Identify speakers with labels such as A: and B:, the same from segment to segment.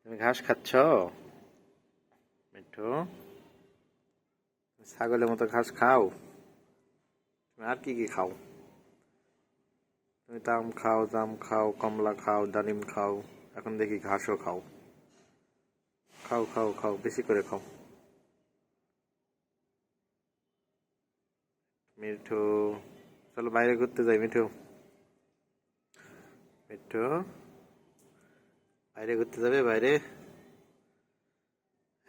A: তুমি ঘাস খাচ্ছ? মিঠু ছাগলের মতো ঘাস খাও। তুমি আর কি কি খাও? তুমি তাম খাও, জাম খাও, কমলা খাও, ডালিম খাও, এখন দেখি ঘাসও খাও। খাও খাও খাও, বেশি করে খাও। মিঠু চলো বাইরে ঘুরতে যাই মিঠু মিঠু বাইরে ঘুরতে যাবে, বাইরে।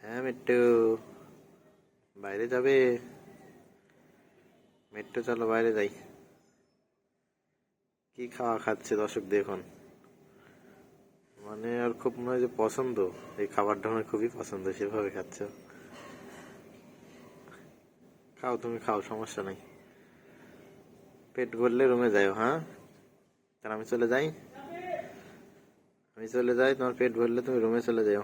A: হ্যাঁ মিট্টু। বাইরে যাবে। মিট্টু, চলো বাইরে যাই। কি খাওয়া খাচ্ছে দর্শক দেখুন মানে আর খুব মনে হয় যে পছন্দ। এই খাবারটা আমার খুবই পছন্দ, সেভাবে খাচ্ছ। খাও, তুমি খাও, সমস্যা নাই। পেট ভরলে রুমে যাও হ্যাঁ? তাহলে আমি চলে যাই। আমি চলে যাই, তোমার পেট ভরলে তুমি রুমে চলে যাও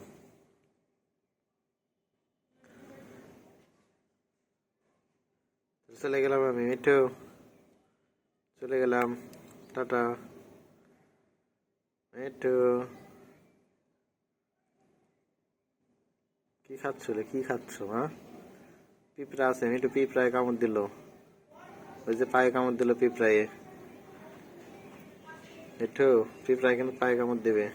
A: চলে গেলাম আমি, মিঠু। চলে গেলাম, টাটা। মিঠু। কি খাচ্ছ রে? কি খাচ্ছ হ্যাঁ পিঁপড়া আছে, মিঠু পিঁপড়ায় কামড় দিল। ওই যে পায়ে কামড় দিল পিঁপড়ায়। মিঠু পিঁপড়া কিন্তু পায়ে কামড় দেবে।